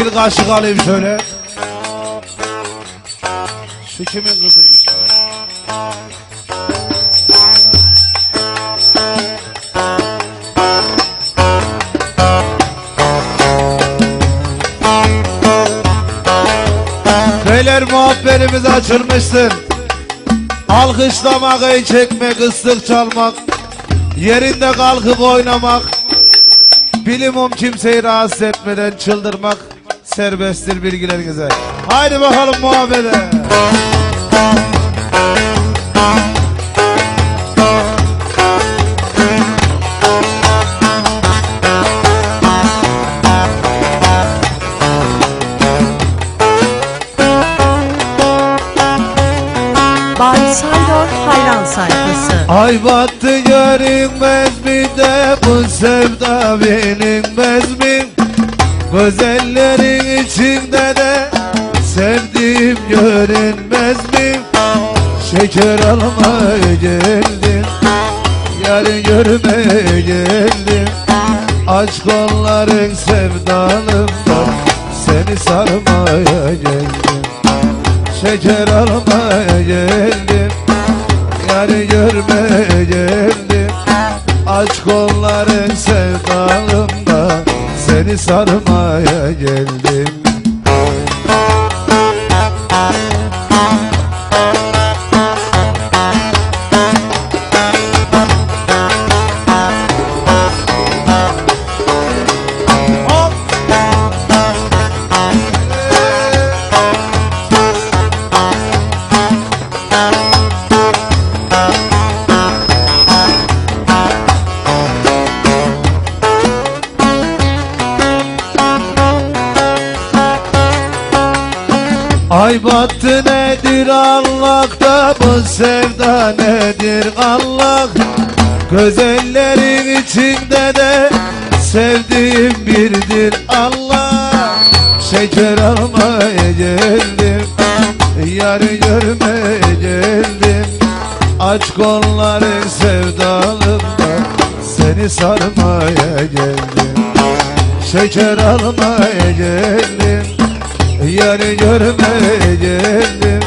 kaşık alayım şöyle. Şu kimin kızıymış? Beyler muhabbetimiz açılmıştır. Alkışlamak, el çekmek, ıslık çalmak, yerinde kalkıp oynamak, bilimum kimseyi rahatsız etmeden çıldırmak serbesttir bilgilerinize. Haydi bakalım muhabbete. Bay Saydor hayran sayfası. Ay battı görünmez mi de bu sevda bilinmez mi? Güzellerin içinde de sevdiğim görünmez mi? Şeker almaya geldim, yarı görmeye geldim. Aç kolların sevdalımda seni sarmaya geldim. Şeker almaya geldim Yarı görmeye geldim Aç kolların sevdalımda Seni sarmaya geldim Ay battı nedir Allah'ta bu sevda nedir Allah Güzellerin içinde de sevdiğim birdir Allah. Şeker almaya geldim Yarı görmeye geldim. Aç kolların sevdalımda Seni sarmaya geldim. Şeker almaya geldim Yarı görmeye geldim.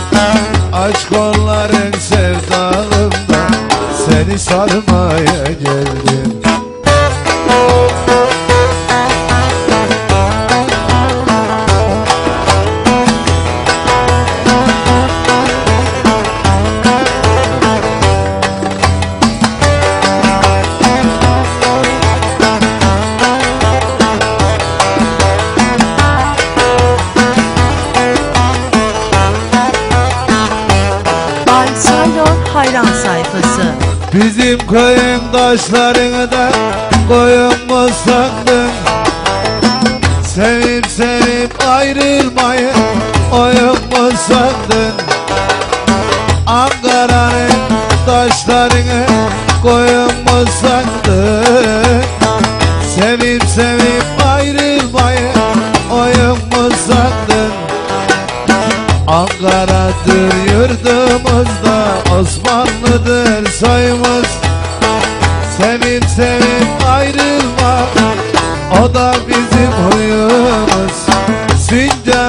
Aç kolların sevdalımda Seni sarmaya Hayran sayfası. Bizim köyün taşlarını da koyun mu sandın Sevip sevip ayrılmayı oyun mu sandın Ankara'nın taşlarını koyun mu sandın Osmanlı'dır soyumuz. Sevip sevip ayrılma. O da bizim huyumuz. Sincan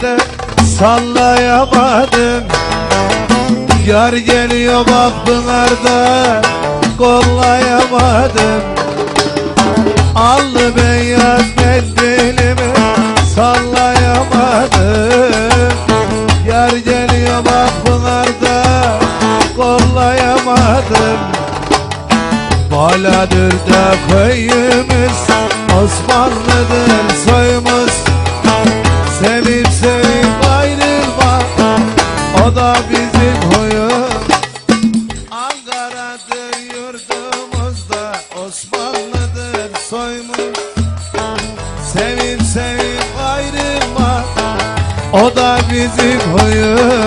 de sallayamadım. Yar geliyor bak Pınar'da kollayamadım. Allı beyaz mendilimi sallayamadım. Yar geliyor bak Pınar'da kollayamadım. Baladır da köyümüz Osmanlıdır soyumuz da bizim huyum Ankara'dır yurdumuzda Osmanlı'dır soyumuz Sevip sevip ayrılma O da bizim huyumuz